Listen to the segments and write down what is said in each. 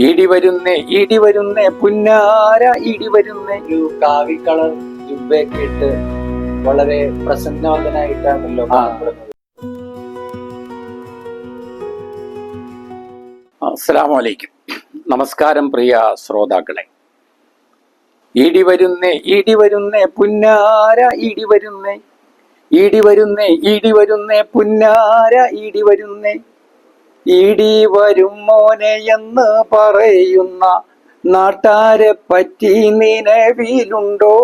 ഇടി വരുന്നേ ഇടി വരുന്നേ പുന്നാര ഇടി വരുന്നേ. ഒരു കാവി കളർ ജുബയൊക്കെ ഇട്ട് വളരെ പ്രസന്നവതനായിട്ടാണല്ലോ ആ. കാണപ്പെടുന്നത്. നമസ്കാരം പ്രിയ ശ്രോതാക്കളെ. ഇടി വരുന്നേ ഇടി വരുന്നേ പുന്നാര ഇടി വരുന്നേ. ഇടി വരുന്നേ ഇടി വരുന്നേ പുന്നാര ഇടി വരുന്നേ. ഇടി വരും മോനെ എന്ന് പറയുന്ന നാട്ടാരെ പറ്റി നിലവിലുണ്ടോ?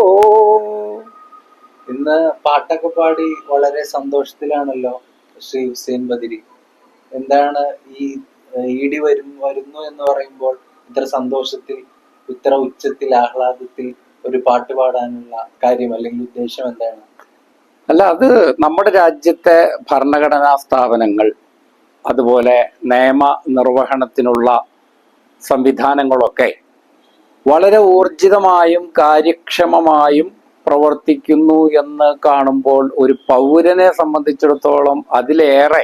ഇന്ന് പാട്ടൊക്കെ പാടി വളരെ സന്തോഷത്തിലാണല്ലോ ശ്രീ ഹുസൈൻ ബദിരി. എന്താണ് ഈ ഇടി വരും വരുന്നു എന്ന് പറയുമ്പോൾ ഇത്ര സന്തോഷത്തിൽ ഇത്ര ഉച്ചത്തിൽ ആഹ്ലാദത്തിൽ ഒരു പാട്ട് പാടാനുള്ള കാര്യം അല്ലെങ്കിൽ ഉദ്ദേശം എന്താണ്? അല്ല അത് നമ്മുടെ രാജ്യത്തെ ഭരണഘടനാ സ്ഥാപനങ്ങൾ അതുപോലെ നിയമ നിർവഹണത്തിനുള്ള സംവിധാനങ്ങളൊക്കെ വളരെ ഊർജിതമായും കാര്യക്ഷമമായും പ്രവർത്തിക്കുന്നു എന്ന് കാണുമ്പോൾ ഒരു പൗരനെ സംബന്ധിച്ചിടത്തോളം അതിലേറെ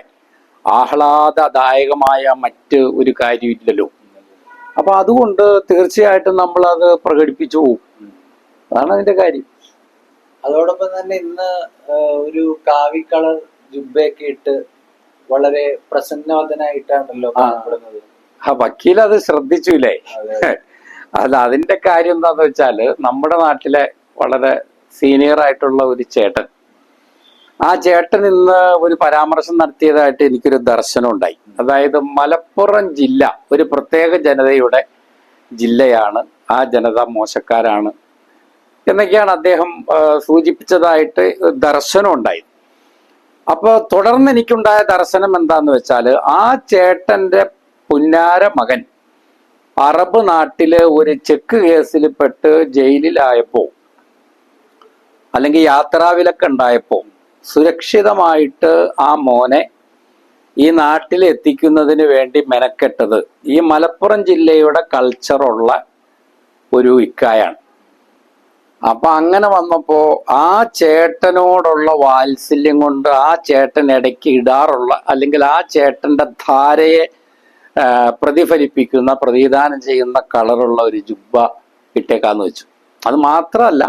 ആഹ്ലാദദായകമായ മറ്റ് ഒരു കാര്യമില്ലല്ലോ. അപ്പൊ അതുകൊണ്ട് തീർച്ചയായിട്ടും നമ്മൾ അത് പ്രകടിപ്പിച്ചു അതാണ് അതിന്റെ കാര്യം. അതോടൊപ്പം തന്നെ ഇന്ന് ഒരു കാവി കളർ ജുബയൊക്കെ ഇട്ട് വളരെ പ്രസന്നവതനായിട്ടാണല്ലോ ആ. കാണപ്പെടുന്നത്. ആ വക്കീൽ അത് ശ്രദ്ധിച്ചില്ലേ അതെ. അല്ല അതിന്റെ കാര്യം എന്താന്ന് വെച്ചാൽ നമ്മുടെ നാട്ടിലെ വളരെ സീനിയർ ആയിട്ടുള്ള ഒരു ചേട്ടൻ. ആ ചേട്ടൻ ഇന്ന് ഒരു പരാമർശം നടത്തിയതായിട്ട് എനിക്കൊരു ദർശനം ഉണ്ടായി. അതായത് മലപ്പുറം ജില്ല ഒരു പ്രത്യേക ജനതയുടെ ജില്ലയാണ്. ആ ജനത മോശക്കാരാണ്. എന്നൊക്കെയാണ് അദ്ദേഹം സൂചിപ്പിച്ചതായിട്ട് ദർശനം ഉണ്ടായി അപ്പൊ തുടർന്ന് എനിക്കുണ്ടായ ദർശനം എന്താന്ന് വെച്ചാൽ ആ ചേട്ടന്റെ പുന്നാര മകൻ അറബ് നാട്ടിൽ ഒരു ചെക്ക് കേസിൽ പെട്ട് ജയിലിലായപ്പോ അല്ലെങ്കിൽ യാത്രാവിലക്ക് ഉണ്ടായപ്പോ സുരക്ഷിതമായിട്ട് ആ മോനെ ഈ നാട്ടിൽ എത്തിക്കുന്നതിന് വേണ്ടി മെനക്കെട്ടത്. ഈ മലപ്പുറം ജില്ലയുടെ കൾച്ചറുള്ള ഒരു ഇക്കായാണ്. അപ്പൊ അങ്ങനെ വന്നപ്പോ ആ ചേട്ടനോടുള്ള വാത്സല്യം കൊണ്ട് ആ ചേട്ടൻ ഇടയ്ക്ക് ഇടാറുള്ള അല്ലെങ്കിൽ ആ ചേട്ടന്റെ ധാരയെ പ്രതിഫലിപ്പിക്കുന്ന പ്രതിദാനം ചെയ്യുന്ന കളറുള്ള ഒരു ജുബ്ബ ഇട്ടേക്കാന്ന് വെച്ചു. അത് മാത്രമല്ല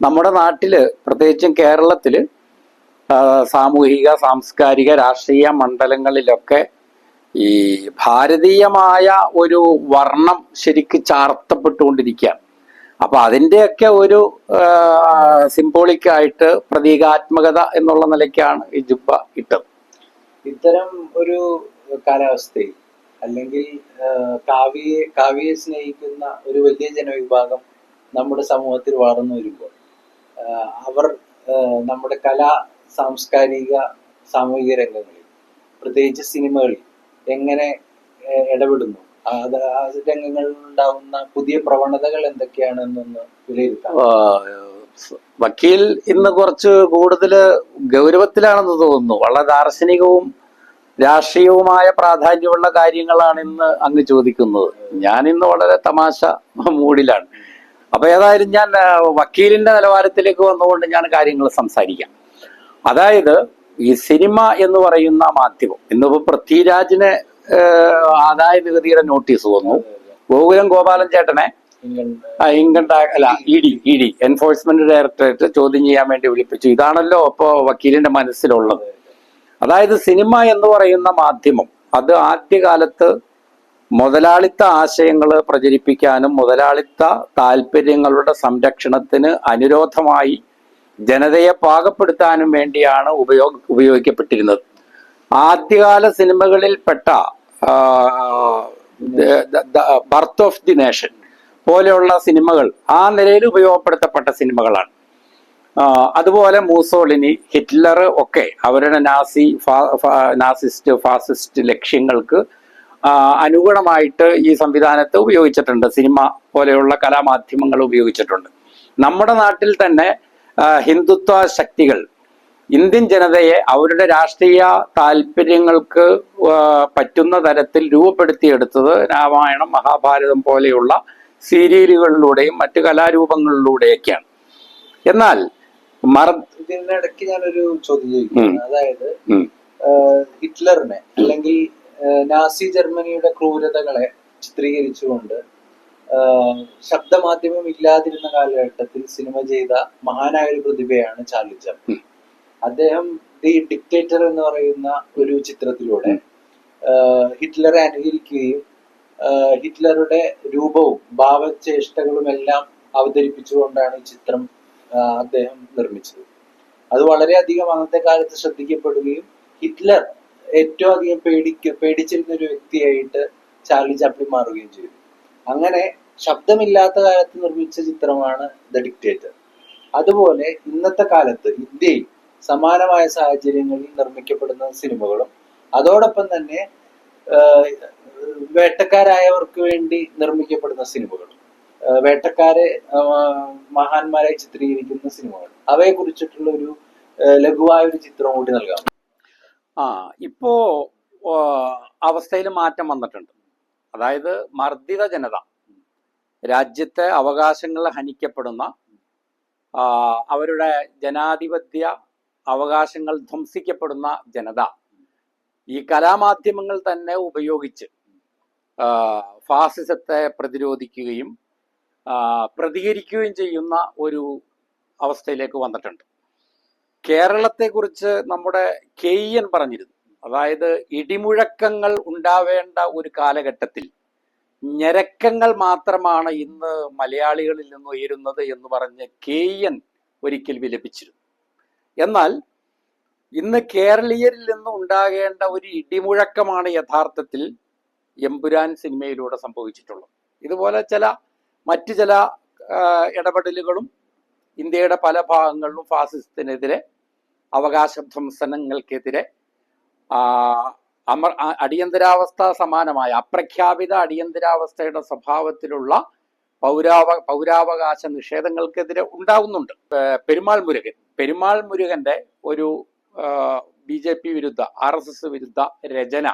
നമ്മുടെ നാട്ടിൽ പ്രത്യേകിച്ചും കേരളത്തിൽ സാമൂഹിക സാംസ്കാരിക രാഷ്ട്രീയ മണ്ഡലങ്ങളിലൊക്കെ ഈ ഭാരതീയമായ ഒരു വർണം ശരിക്ക് ചാർത്തപ്പെട്ടുകൊണ്ടിരിക്കുകയാണ്. അപ്പൊ അതിന്റെയൊക്കെ ഒരു സിംബോളിക് ആയിട്ട് പ്രതീകാത്മകത എന്നുള്ള നിലയ്ക്കാണ് ഈ ജുബ്ബ ഇട്ടത്. ഇത്തരം ഒരു കാലാവസ്ഥയിൽ അല്ലെങ്കിൽ കാവ്യെ കാവ്യയെ സ്നേഹിക്കുന്ന ഒരു വലിയ ജനവിഭാഗം നമ്മുടെ സമൂഹത്തിൽ വളർന്നു വരുമ്പോൾ അവർ നമ്മുടെ കലാ സാംസ്കാരിക സാമൂഹിക രംഗങ്ങളിൽ പ്രത്യേകിച്ച് സിനിമകളിൽ എങ്ങനെ ഇടപെടുന്നു? അത് ഉണ്ടാകുന്ന പുതിയ പ്രവണതകൾ എന്തൊക്കെയാണെന്നൊന്ന് വിലയിരുത്താം. വക്കീൽ ഇന്ന് കുറച്ച് കൂടുതൽ ഗൗരവത്തിലാണെന്ന് തോന്നുന്നു. വളരെ ദാർശനികവും രാഷ്ട്രീയവുമായ പ്രാധാന്യമുള്ള കാര്യങ്ങളാണ് ഇന്ന് അങ്ങ് ചോദിക്കുന്നത്. ഞാൻ ഇന്ന് വളരെ തമാശ മൂഡിലാണ് അപ്പൊ ഏതായാലും ഞാൻ വക്കീലിന്റെ നിലവാരത്തിലേക്ക് വന്നുകൊണ്ട് ഞാൻ കാര്യങ്ങൾ സംസാരിക്കാം. അതായത് ഈ സിനിമ എന്ന് പറയുന്ന മാധ്യമം ഇന്നിപ്പോ പൃഥ്വിരാജിന് ആദായ നികുതിയുടെ നോട്ടീസ് വന്നു. ഗോകുലം ഗോപാലൻ ചേട്ടനെ ഇൻകം ടാക്സ് അല്ല E D E D enforcement directorate ചോദ്യം ചെയ്യാൻ വേണ്ടി വിളിപ്പിച്ചു. ഇതാണല്ലോ ഇപ്പോ വക്കീലിന്റെ മനസ്സിലുള്ളത്. അതായത് സിനിമ എന്ന് പറയുന്ന മാധ്യമം അത് ആദ്യകാലത്ത് മുതലാളിത്ത ആശയങ്ങൾ പ്രചരിപ്പിക്കാനും മുതലാളിത്ത താല്പര്യങ്ങളുടെ സംരക്ഷണത്തിന് അനുരോധമായി ജനതയെ പാകപ്പെടുത്താനും വേണ്ടിയാണ് ഉപയോഗ ഉപയോഗിക്കപ്പെട്ടിരുന്നത്. ആദ്യകാല സിനിമകളിൽപ്പെട്ട ബർത്ത് ഓഫ് ദി നേഷൻ പോലെയുള്ള സിനിമകൾ ആ നിലയിൽ ഉപയോഗപ്പെടുത്തപ്പെട്ട സിനിമകളാണ്. അതുപോലെ മൂസോളിനി ഹിറ്റ്ലർ ഒക്കെ അവരുടെ നാസി നാസിസ്റ്റ് ഫാസിസ്റ്റ് ലക്ഷ്യങ്ങൾക്ക് അനുഗുണമായിട്ട് ഈ സംവിധാനത്തെ ഉപയോഗിച്ചിട്ടുണ്ട്. സിനിമ പോലെയുള്ള കലാമാധ്യമങ്ങൾ ഉപയോഗിച്ചിട്ടുണ്ട്. നമ്മുടെ നാട്ടിൽ തന്നെ ഹിന്ദുത്വ ശക്തികൾ ഇന്ത്യൻ ജനതയെ അവരുടെ രാഷ്ട്രീയ താല്പര്യങ്ങൾക്ക് പറ്റുന്ന തരത്തിൽ രൂപപ്പെടുത്തിയെടുത്തത് രാമായണം മഹാഭാരതം പോലെയുള്ള സീരിയലുകളിലൂടെയും മറ്റു കലാരൂപങ്ങളിലൂടെയൊക്കെയാണ്. എന്നാൽ മറ ഇതിനിടയ്ക്ക് ഞാനൊരു ചോദ്യം ചോദിക്കുന്നു അതായത്. ഹിറ്റ്ലറിനെ അല്ലെങ്കിൽ നാസി ജർമ്മനിയുടെ ക്രൂരതകളെ ചിത്രീകരിച്ചുകൊണ്ട് ശബ്ദമാധ്യമം ഇല്ലാതിരുന്ന കാലഘട്ടത്തിൽ സിനിമ ചെയ്ത മഹാനായ ഒരു പ്രതിഭയാണ് ചാർലി ചാപ്ലിൻ അദ്ദേഹം ദി ഡിക്റ്റേറ്റർ എന്ന് പറയുന്ന ഒരു ചിത്രത്തിലൂടെ ഹിറ്റ്ലറെ അനുകരിക്കുകയും ഹിറ്റ്ലറുടെ രൂപവും ഭാവചേഷ്ടകളും എല്ലാം അവതരിപ്പിച്ചുകൊണ്ടാണ് ഈ ചിത്രം അദ്ദേഹം നിർമ്മിച്ചത്. അത് വളരെയധികം അന്നത്തെ കാലത്ത് ശ്രദ്ധിക്കപ്പെടുകയും ഹിറ്റ്ലർ ഏറ്റവും അധികം പേടിക്ക പേടിച്ചിരുന്ന ഒരു വ്യക്തിയായിട്ട് ചാർലി ചാപ്ലിൻ മാറുകയും ചെയ്തു. അങ്ങനെ ശബ്ദമില്ലാത്ത കാലത്ത് നിർമ്മിച്ച ചിത്രമാണ് ദ ഡിക്റ്റേറ്റർ. അതുപോലെ ഇന്നത്തെ കാലത്ത് ഇന്ത്യയിൽ സമാനമായ സാഹചര്യങ്ങളിൽ നിർമ്മിക്കപ്പെടുന്ന സിനിമകളും അതോടൊപ്പം തന്നെ വേട്ടക്കാരായവർക്ക് വേണ്ടി നിർമ്മിക്കപ്പെടുന്ന സിനിമകളും വേട്ടക്കാരെ മഹാന്മാരെ ചിത്രീകരിക്കുന്ന സിനിമകൾ അവയെ കുറിച്ചിട്ടുള്ള ഒരു ലഘുവായ ഒരു ചിത്രം കൂടി നൽകാം. ആ ഇപ്പോ അവസ്ഥയിൽ മാറ്റം വന്നിട്ടുണ്ട്. അതായത് മർദ്ദിത ജനത രാജ്യത്തെ അവകാശങ്ങൾ ഹനിക്കപ്പെടുന്ന അവരുടെ ജനാധിപത്യ അവകാശങ്ങൾ ധ്വംസിക്കപ്പെടുന്ന ജനത. ഈ കലാമാധ്യമങ്ങൾ തന്നെ ഉപയോഗിച്ച് ഫാസിസത്തെ പ്രതിരോധിക്കുകയും പ്രതികരിക്കുകയും ചെയ്യുന്ന ഒരു അവസ്ഥയിലേക്ക് വന്നിട്ടുണ്ട്. കേരളത്തെക്കുറിച്ച് നമ്മുടെ കെയ്യൻ പറഞ്ഞിരുന്നു. അതായത് ഇടിമുഴക്കങ്ങൾ ഉണ്ടാവേണ്ട ഒരു കാലഘട്ടത്തിൽ ഞരക്കങ്ങൾ മാത്രമാണ് ഇന്ന് മലയാളികളിൽ നിന്ന് ഉയരുന്നത് എന്ന് പറഞ്ഞ് കെയ്യൻ ഒരിക്കൽ വിലപിച്ചിരുന്നു. എന്നാൽ ഇന്ന് കേരളീയരിൽ നിന്ന് ഉണ്ടാകേണ്ട ഒരു ഇടിമുഴക്കമാണ് യഥാർത്ഥത്തിൽ എമ്പുരാൻ സിനിമയിലൂടെ സംഭവിച്ചിട്ടുള്ളത്. ഇതുപോലെ ചില മറ്റു ചില ഇടപെടലുകളും ഇന്ത്യയുടെ പല ഭാഗങ്ങളിലും ഫാസിസത്തിനെതിരെ അവകാശ ധ്വംസനങ്ങൾക്കെതിരെ അമർ അടിയന്തരാവസ്ഥ സമാനമായ അപ്രഖ്യാപിത അടിയന്തരാവസ്ഥയുടെ സ്വഭാവത്തിലുള്ള പൗരാവ പൗരാവകാശ നിഷേധങ്ങൾക്കെതിരെ ഉണ്ടാകുന്നുണ്ട് പെരുമാൾ മുരുകൻ പെരുമാൾ മുരുകന്റെ ഒരു ബി ജെ പി വിരുദ്ധ ആർ എസ് എസ് വിരുദ്ധ രചന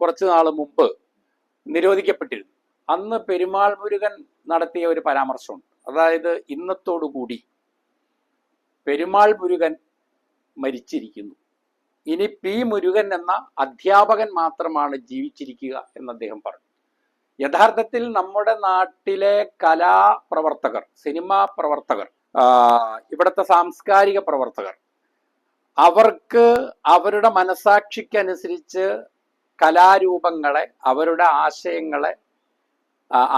കുറച്ചു നാൾ മുമ്പ് നിരോധിക്കപ്പെട്ടിരുന്നു. അന്ന് പെരുമാൾ മുരുകൻ നടത്തിയ ഒരു പരാമർശമുണ്ട്. അതായത് ഇന്നത്തോടുകൂടി പെരുമാൾ മുരുകൻ മരിച്ചിരിക്കുന്നു. ഇനി പി മുരുകൻ എന്ന അധ്യാപകൻ മാത്രമാണ് ജീവിച്ചിരിക്കുക എന്ന് അദ്ദേഹം പറഞ്ഞു. യഥാർത്ഥത്തിൽ നമ്മുടെ നാട്ടിലെ കലാപ്രവർത്തകർ സിനിമാ പ്രവർത്തകർ ഇവിടുത്തെ സാംസ്കാരിക പ്രവർത്തകർ. അവർക്ക് അവരുടെ മനസാക്ഷിക്കനുസരിച്ച് കലാരൂപങ്ങളെ അവരുടെ ആശയങ്ങളെ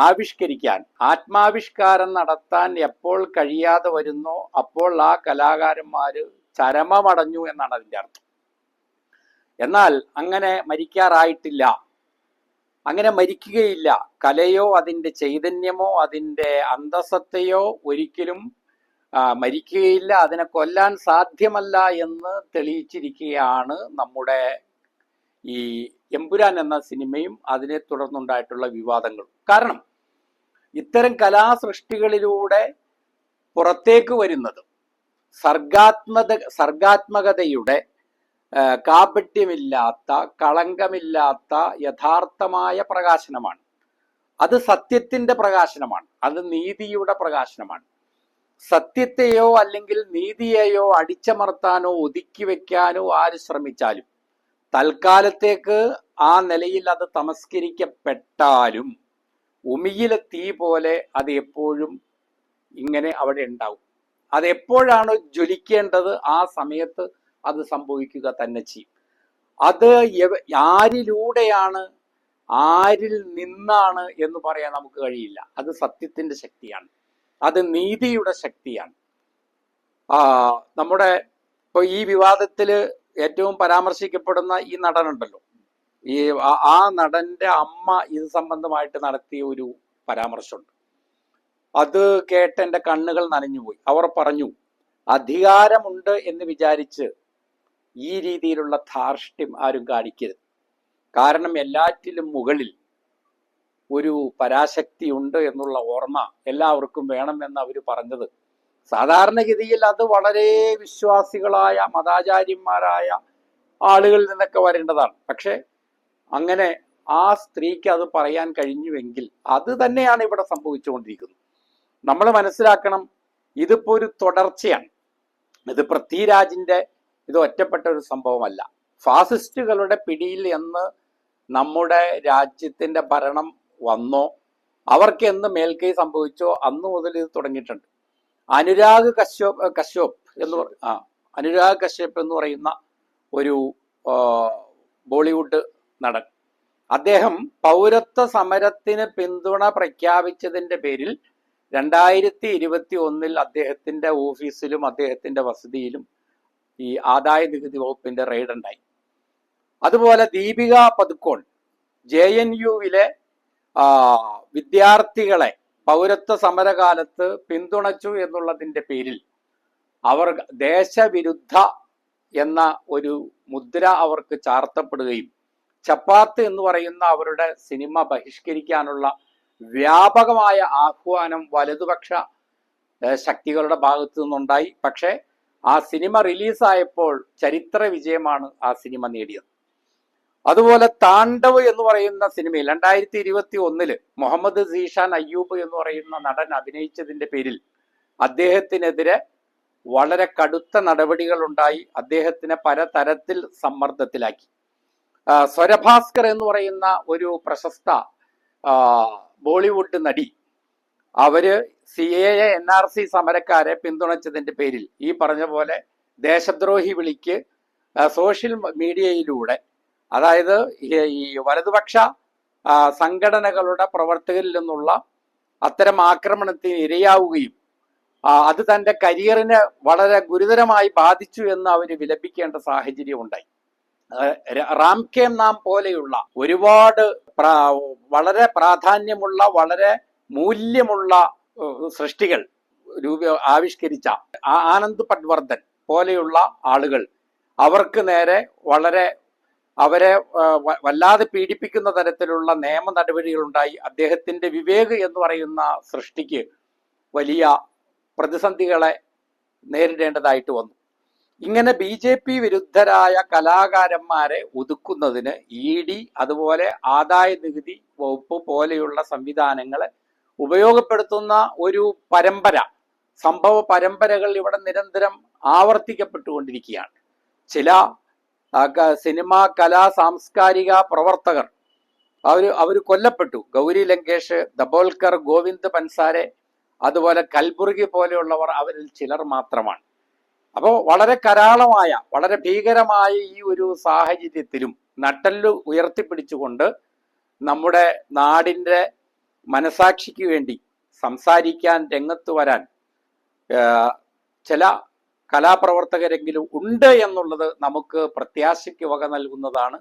ആവിഷ്കരിക്കാൻ ആത്മാവിഷ്കാരം നടത്താൻ എപ്പോൾ കഴിയാതെ വരുന്നോ അപ്പോൾ ആ കലാകാരന്മാർ ചരമമടഞ്ഞു എന്നാണ് അതിന്റെ അർത്ഥം. എന്നാൽ അങ്ങനെ മരിക്കാറായിട്ടില്ല. അങ്ങനെ മരിക്കുകയില്ല. കലയോ അതിന്റെ ചൈതന്യമോ അതിന്റെ അന്തസത്തയോ ഒരിക്കലും മരിക്കുകയില്ല അതിനെ കൊല്ലാൻ സാധ്യമല്ല എന്ന് തെളിയിച്ചിരിക്കുകയാണ് നമ്മുടെ ഈ എമ്പുരാൻ എന്ന സിനിമയും അതിനെ തുടർന്നുണ്ടായിട്ടുള്ള വിവാദങ്ങളും. കാരണം ഇത്തരം കലാസൃഷ്ടികളിലൂടെ പുറത്തേക്ക് വരുന്നത് സർഗാത്മത സർഗാത്മകതയുടെ കാപട്യമില്ലാത്ത കളങ്കമില്ലാത്ത യഥാർത്ഥമായ പ്രകാശനമാണ്. അത് സത്യത്തിന്റെ പ്രകാശനമാണ്. അത് നീതിയുടെ പ്രകാശനമാണ്. സത്യത്തെയോ അല്ലെങ്കിൽ നീതിയെയോ അടിച്ചമർത്താനോ ഒതുക്കി വെക്കാനോ ആര് ശ്രമിച്ചാലും തൽക്കാലത്തേക്ക് ആ നിലയിൽ അത് തമസ്കരിക്കപ്പെട്ടാലും ഉമിയിലെ തീ പോലെ അത് എപ്പോഴും ഇങ്ങനെ അവിടെ ഉണ്ടാവും. അത് ജ്വലിക്കേണ്ടത് ആ സമയത്ത് അത് സംഭവിക്കുക തന്നെ ചെയ്യും. അത് ആരിലൂടെയാണ് ആരിൽ നിന്നാണ് എന്ന് പറയാൻ നമുക്ക് കഴിയില്ല. അത് സത്യത്തിന്റെ ശക്തിയാണ്. അത് നീതിയുടെ ശക്തിയാണ്. നമ്മുടെ ഇപ്പൊ ഈ വിവാദത്തിൽ ഏറ്റവും പരാമർശിക്കപ്പെടുന്ന ഈ നടനുണ്ടല്ലോ. ഈ ആ നടന്റെ അമ്മ ഇത് സംബന്ധമായിട്ട് നടത്തിയ ഒരു പരാമർശമുണ്ട്. അത് കേട്ട് എന്റെ കണ്ണുകൾ നനഞ്ഞുപോയി. അവർ പറഞ്ഞു അധികാരമുണ്ട് എന്ന് വിചാരിച്ച് ഈ രീതിയിലുള്ള ധാർഷ്ട്യം ആരും കാണിക്കരുത്. കാരണം എല്ലാറ്റിലും മുകളിൽ ഒരു പരാശക്തി ഉണ്ട് എന്നുള്ള ഓർമ്മ എല്ലാവർക്കും വേണമെന്ന് അവർ പറഞ്ഞത്. സാധാരണഗതിയിൽ അത് വളരെ വിശ്വാസികളായ മതാചാര്യന്മാരായ ആളുകളിൽ നിന്നൊക്കെ വരേണ്ടതാണ്. പക്ഷെ അങ്ങനെ ആ സ്ത്രീക്ക് അത് പറയാൻ കഴിഞ്ഞുവെങ്കിൽ അത് തന്നെയാണ് ഇവിടെ സംഭവിച്ചുകൊണ്ടിരിക്കുന്നത്. നമ്മൾ മനസ്സിലാക്കണം ഇതിപ്പോ ഒരു തുടർച്ചയാണ്. ഇത് പൃഥ്വിരാജിന്റെ ഇത് ഒറ്റപ്പെട്ട ഒരു സംഭവമല്ല. ഫാസിസ്റ്റുകളുടെ പിടിയിൽ എന്ന് നമ്മുടെ രാജ്യത്തിന്റെ ഭരണം വന്നോ? അവർക്ക് എന്ന് മേൽക്കൈ സംഭവിച്ചോ? അന്ന് മുതൽ ഇത് തുടങ്ങിയിട്ടുണ്ട്. അനുരാഗ് കശ്യോപ് കശ്യോപ് എന്ന് ആ അനുരാഗ് കശ്യപ് എന്ന് പറയുന്ന ഒരു ബോളിവുഡ് നടൻ. അദ്ദേഹം പൗരത്വ സമരത്തിന് പിന്തുണ പ്രഖ്യാപിച്ചതിന്റെ പേരിൽ രണ്ടായിരത്തി ഇരുപത്തി ഒന്നിൽ അദ്ദേഹത്തിന്റെ ഓഫീസിലും അദ്ദേഹത്തിന്റെ വസതിയിലും ഈ ആദായ നികുതി വകുപ്പിന്റെ റെയ്ഡ് ഉണ്ടായി അതുപോലെ ദീപിക പതുക്കോൺ ജെ എൻ യുവിലെ വിദ്യാർത്ഥികളെ പൗരത്വ സമരകാലത്ത് പിന്തുണച്ചു എന്നുള്ളതിന്റെ പേരിൽ അവർ ദേശവിരുദ്ധ എന്ന ഒരു മുദ്ര അവർക്ക് ചാർത്തപ്പെടുകയും ചപ്പാത്ത് എന്ന് പറയുന്ന അവരുടെ സിനിമ ബഹിഷ്കരിക്കാനുള്ള വ്യാപകമായ ആഹ്വാനം വലതുപക്ഷ ശക്തികളുടെ ഭാഗത്തു നിന്നുണ്ടായി. പക്ഷേ ആ സിനിമ റിലീസായപ്പോൾ ചരിത്ര വിജയമാണ് ആ സിനിമ നേടിയത്. അതുപോലെ താണ്ഡവ് എന്ന് പറയുന്ന സിനിമയിൽ രണ്ടായിരത്തി ഇരുപത്തി ഒന്നിൽ മുഹമ്മദ് സീഷാൻ അയ്യൂബ് എന്ന് പറയുന്ന നടൻ അഭിനയിച്ചതിന്റെ പേരിൽ അദ്ദേഹത്തിനെതിരെ വളരെ കടുത്ത നടപടികൾ ഉണ്ടായി. അദ്ദേഹത്തിനെ പലതരത്തിൽ സമ്മർദ്ദത്തിലാക്കി. സ്വരഭാസ്കർ എന്ന് പറയുന്ന ഒരു പ്രശസ്ത ബോളിവുഡ് നടി അവർ C A N R C സമരക്കാരെ പിന്തുണച്ചതിന്റെ പേരിൽ ഈ പറഞ്ഞ പോലെ ദേശദ്രോഹി വിളിക്ക് സോഷ്യൽ മീഡിയയിലൂടെ അതായത് ഈ- വലതുപക്ഷ സംഘടനകളുടെ പ്രവർത്തകരിൽ നിന്നുള്ള അത്തരം ആക്രമണത്തിന് ഇരയാവുകയും അത് തന്റെ കരിയറിനെ വളരെ ഗുരുതരമായി ബാധിച്ചു എന്ന് അവർ വിലപിക്കേണ്ട സാഹചര്യം ഉണ്ടായി. ഏഹ് റാം കെ നാം പോലെയുള്ള ഒരുപാട് വളരെ പ്രാധാന്യമുള്ള വളരെ മൂല്യമുള്ള സൃഷ്ടികൾ രൂപ ആവിഷ്കരിച്ച ആനന്ദ് പട്വർദ്ധൻ പോലെയുള്ള ആളുകൾ അവർക്ക് നേരെ വളരെ അവരെ വല്ലാതെ പീഡിപ്പിക്കുന്ന തരത്തിലുള്ള നിയമ നടപടികളുണ്ടായി. അദ്ദേഹത്തിന്റെ വിവേക് എന്ന് പറയുന്ന സൃഷ്ടിക്ക് വലിയ പ്രതിസന്ധികളെ നേരിടേണ്ടതായിട്ട് വന്നു. ഇങ്ങനെ ബി ജെ പി വിരുദ്ധരായ കലാകാരന്മാരെ ഒതുക്കുന്നതിന് ഇ ഡി അതുപോലെ ആദായ നികുതി വകുപ്പ് പോലെയുള്ള സംവിധാനങ്ങളെ ഉപയോഗപ്പെടുത്തുന്ന ഒരു പരമ്പര സംഭവ പരമ്പരകൾ ഇവിടെ നിരന്തരം ആവർത്തിക്കപ്പെട്ടുകൊണ്ടിരിക്കുകയാണ്. ചില സിനിമ കലാ സാംസ്കാരിക പ്രവർത്തകർ. അവർ അവർ കൊല്ലപ്പെട്ടു. ഗൗരി ലങ്കേഷ് ദബോൽക്കർ ഗോവിന്ദ് പൻസാരെ അതുപോലെ കൽബുർഗി പോലെയുള്ളവർ അവരിൽ ചിലർ മാത്രമാണ്. അപ്പോൾ വളരെ കരാളമായ വളരെ ഭീകരമായ ഈ ഒരു സാഹചര്യത്തിലും നട്ടൽ ഉയർത്തിപ്പിടിച്ചുകൊണ്ട് നമ്മുടെ നാടിന്റെ മനസാക്ഷിക്ക് വേണ്ടി സംസാരിക്കാൻ രംഗത്ത് വരാൻ ചില കലാപ്രവർത്തകരെങ്കിലും ഉണ്ട് എന്നുള്ളത് നമുക്ക് പ്രത്യാശയ്ക്ക് വക നൽകുന്നതാണ്.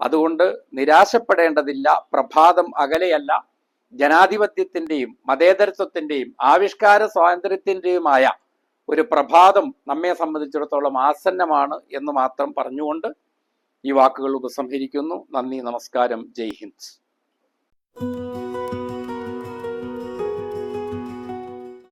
അതുകൊണ്ട് നിരാശപ്പെടേണ്ടതില്ല പ്രഭാതം അകലെയല്ല. ജനാധിപത്യത്തിന്റെയും മതേതരത്വത്തിന്റെയും ആവിഷ്കാര സ്വാതന്ത്ര്യത്തിന്റെയുമായ ഒരു പ്രഭാതം നമ്മെ സംബന്ധിച്ചിടത്തോളം ആസന്നമാണ് എന്ന് മാത്രം പറഞ്ഞുകൊണ്ട് ഈ വാക്കുകൾ ഉപസംഹരിക്കുന്നു. നന്ദി നമസ്കാരം. ജയ് ഹിന്ദ്.